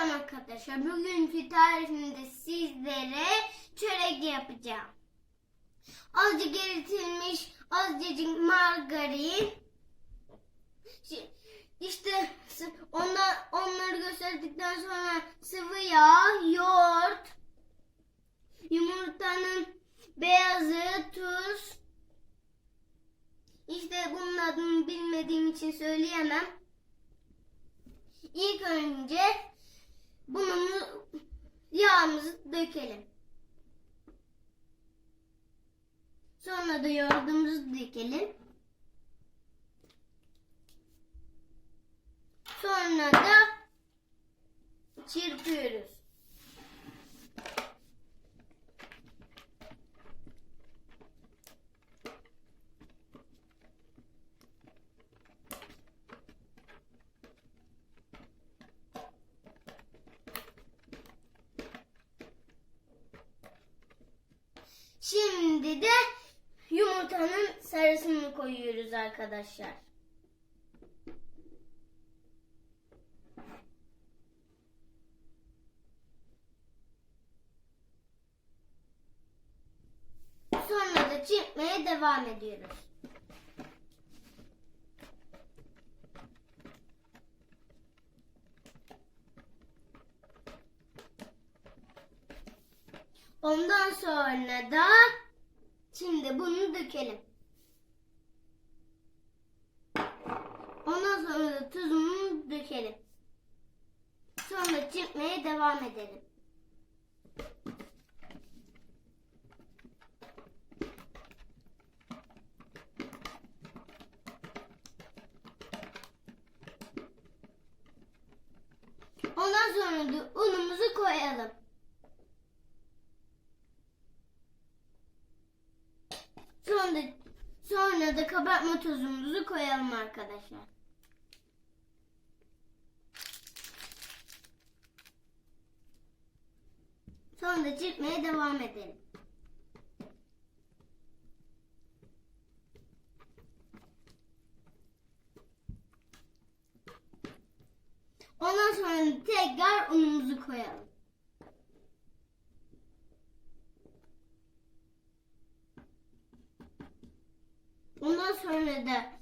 Selam arkadaşlar. Bugünkü tarifimde sizlere çörek yapacağım. Azıcık eritilmiş, azıcık margarin. İşte onlar, onları gösterdikten sonra sıvı yağ, yoğurt, yumurtanın beyazı, tuz. İşte bunun adını bilmediğim için söyleyemem. İlk önce bunu yağımızı dökelim. Sonra da yoğurdumuzu dökelim. Sonra da çırpıyoruz. Şimdi de yumurtanın sarısını koyuyoruz arkadaşlar. Sonra da çırpmaya devam ediyoruz. Ondan sonra da şimdi bunu dökelim. Ondan sonra da tuzunu dökelim. Sonra çırpmaya devam edelim. Ondan sonra da unumuzu koyalım. Sonra, sonra da kabartma tozumuzu koyalım arkadaşlar. Sonra da çırpmaya devam edelim. Ondan sonra tekrar unumuzu koyalım. Ondan sonra da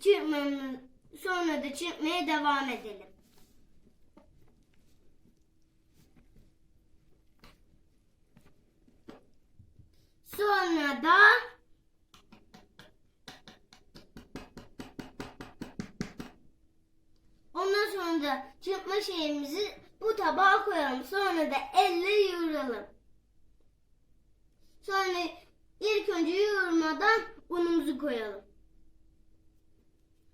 çırpmamız sonra da çırpmaya devam edelim. Sonra da Ondan sonra da çırpma şeyimizi bu tabağa koyalım. Sonra da elle yoğuralım. Sonra ilk önce yoğurmadan unumuzu koyalım.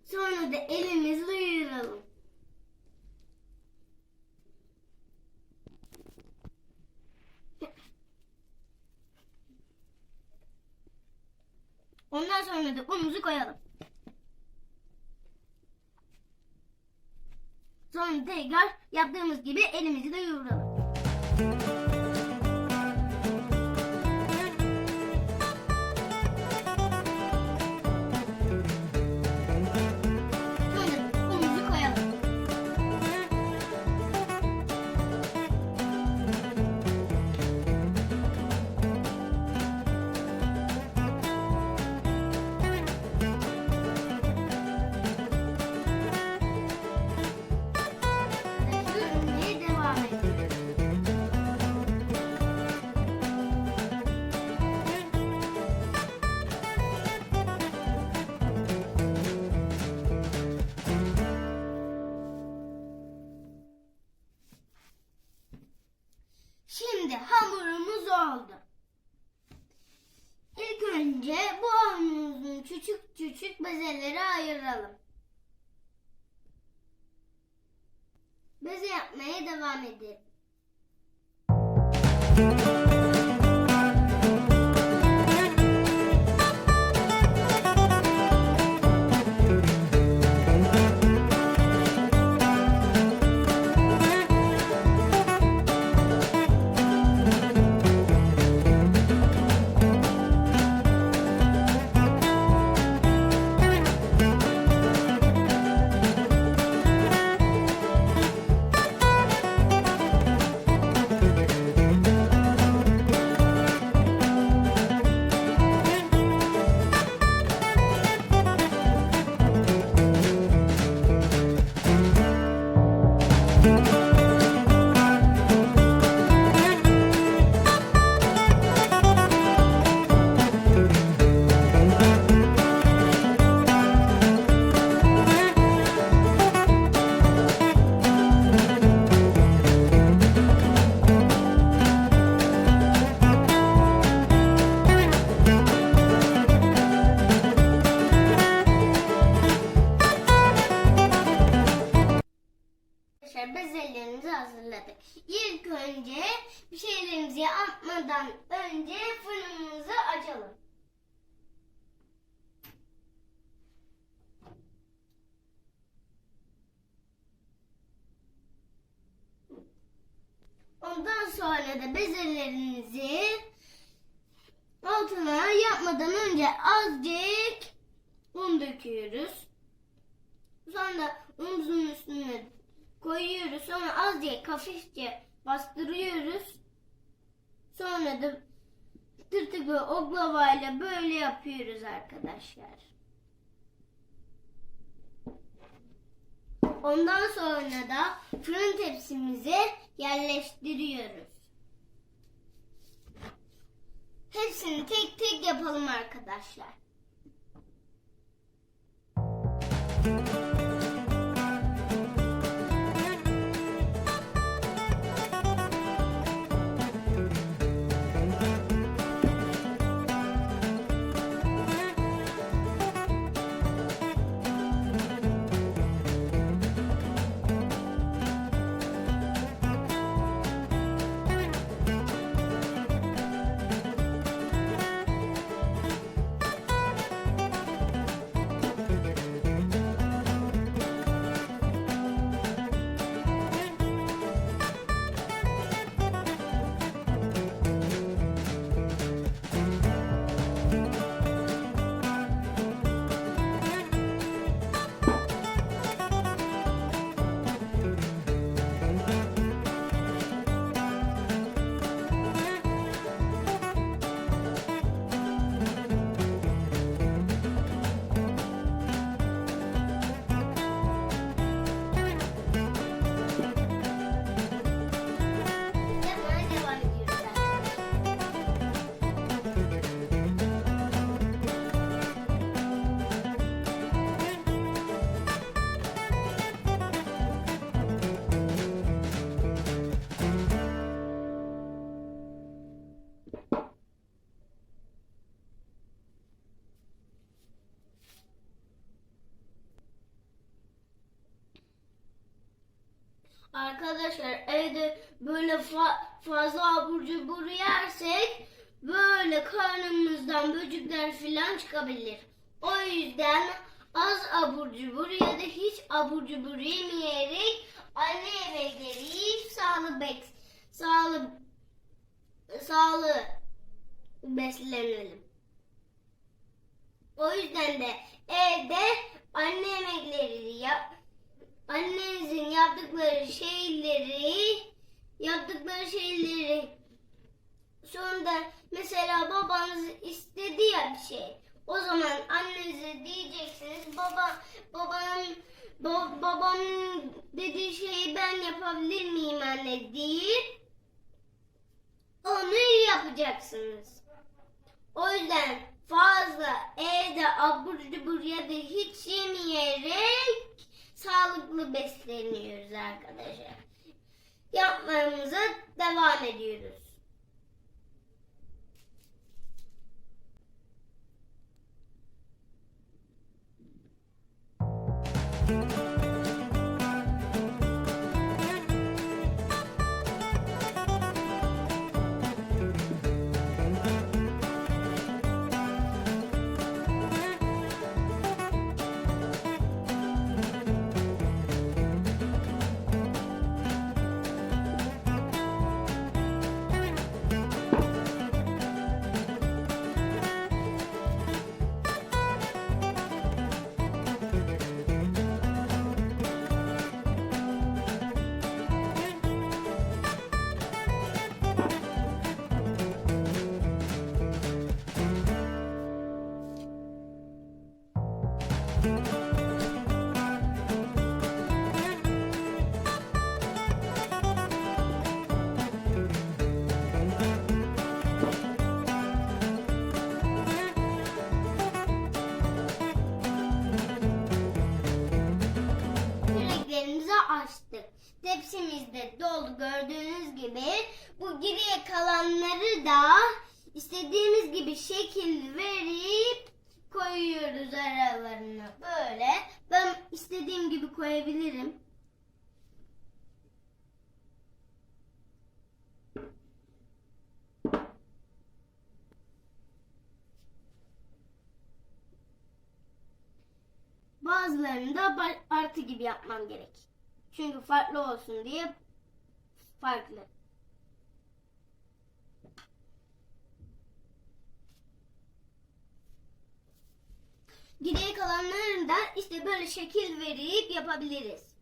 Sonra da elimizle yoğuralım. Ondan sonra da unumuzu koyalım. Sonra tekrar yaptığımız gibi elimizi de yoğuralım. Oldu. İlk önce bu hamurumuzun küçük küçük bezeleri ayıralım. Beze yapmaya devam edelim. İlk önce bir şeylerimizi yapmadan önce fırınımızı açalım. Ondan sonra da bezelerimizi altına yapmadan önce azıcık un döküyoruz. Sonra unumuzun üstüne koyuyoruz. Sonra azıcık hafifçe bastırıyoruz. Sonra da tırtık ve oklavayla böyle yapıyoruz arkadaşlar. Ondan sonra da fırın tepsimize yerleştiriyoruz. Hepsini tek tek yapalım arkadaşlar. Yapmaya Arkadaşlar evde böyle fa- fazla abur cubur yersek böyle karnımızdan böcekler falan çıkabilir. O yüzden az abur cubur ya da hiç abur cubur yemeyerek anne yemekleri yiyip sağlık bek sağlık sağlığı beslenelim. O yüzden de evde anne yemekleri yap annenizin yaptıkları şeyleri yaptıkları şeyleri sonra da mesela babanız istedi ya bir şey. O zaman annenize diyeceksiniz baba babanın ba- babamın dediği şeyi ben yapabilir miyim anne deyip onu yapacaksınız. O yüzden fazla evde abur cubur ya da hiç yemeyerek sağlıklı besleniyoruz arkadaşlar. Yapmamıza devam ediyoruz. Geriye kalanları da istediğimiz gibi şekil verip koyuyoruz aralarına böyle. Ben istediğim gibi koyabilirim. Bazılarını da artı gibi yapmam gerek. Çünkü farklı olsun diye farklı. Geriye kalanlarını da işte böyle şekil verip yapabiliriz.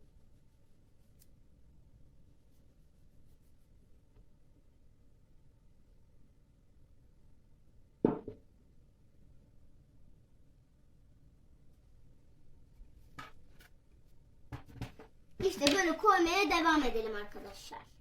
İşte böyle koymaya devam edelim arkadaşlar.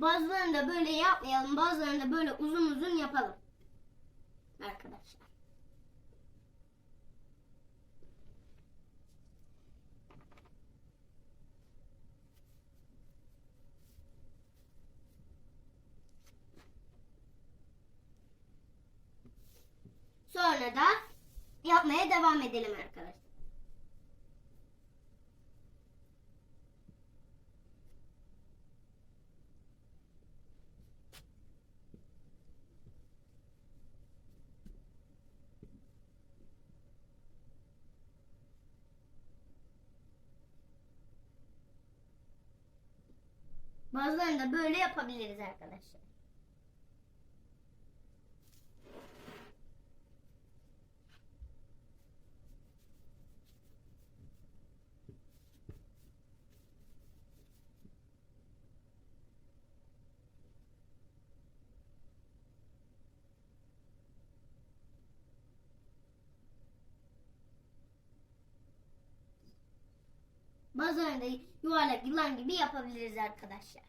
Bazılarını da böyle yapmayalım. Bazılarını da böyle uzun uzun yapalım. Arkadaşlar. Sonra da yapmaya devam edelim arkadaşlar. Bazılarını da böyle yapabiliriz arkadaşlar. Bazılarını da yuvarlak yılan gibi yapabiliriz arkadaşlar.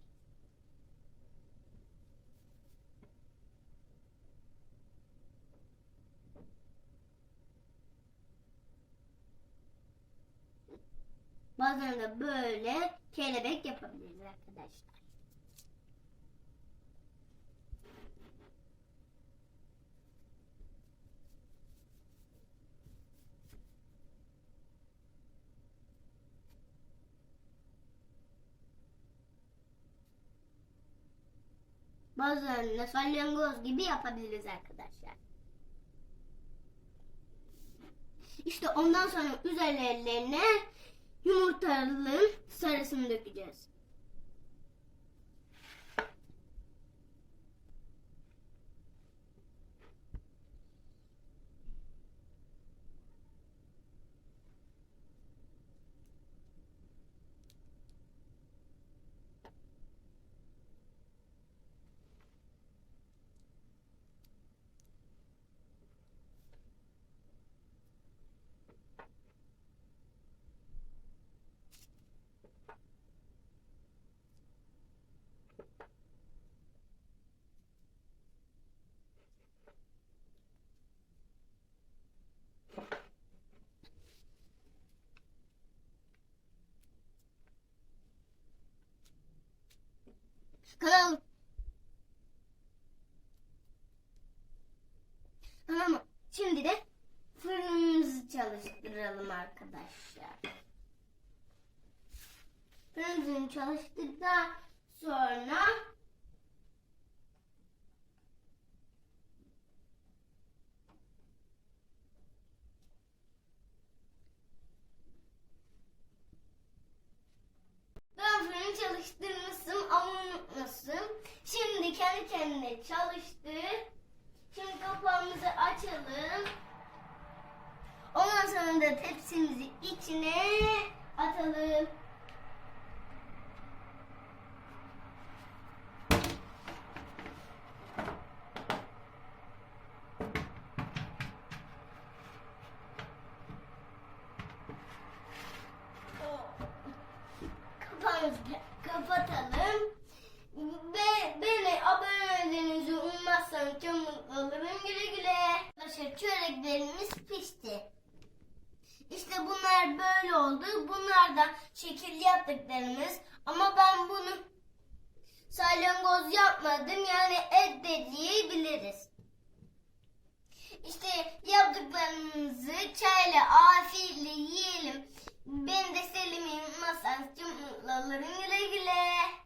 Bazılarını da böyle kelebek yapabiliriz arkadaşlar. Bazılarını da salyangoz gibi yapabiliriz arkadaşlar. İşte ondan sonra üzerlerine yumurtalığın sarısını dökeceğiz. Kanal. Tamam? Şimdi de fırınımızı çalıştıralım arkadaşlar. Fırınımızı çalıştırdıktan sonra Ben fırını unutmuşsun. Şimdi kendi kendine çalıştı. Şimdi kapağımızı açalım. Ondan sonra da tepsimizi içine atalım. Kapağımızı kapatalım. Ve beni abone olmanızı unutmazsanız çok mutlu olurum. Güle güle. Arkadaşlar çöreklerimiz pişti. İşte bunlar böyle oldu. Bunlar da şekil yaptıklarımız. Ama ben bunu salyangoz yapmadım. Yani et de diyebiliriz. İşte yaptıklarımızı çayla afiyetle yiyelim. Ben de Selim'in masanız çok mutlu olurum. Güle güle.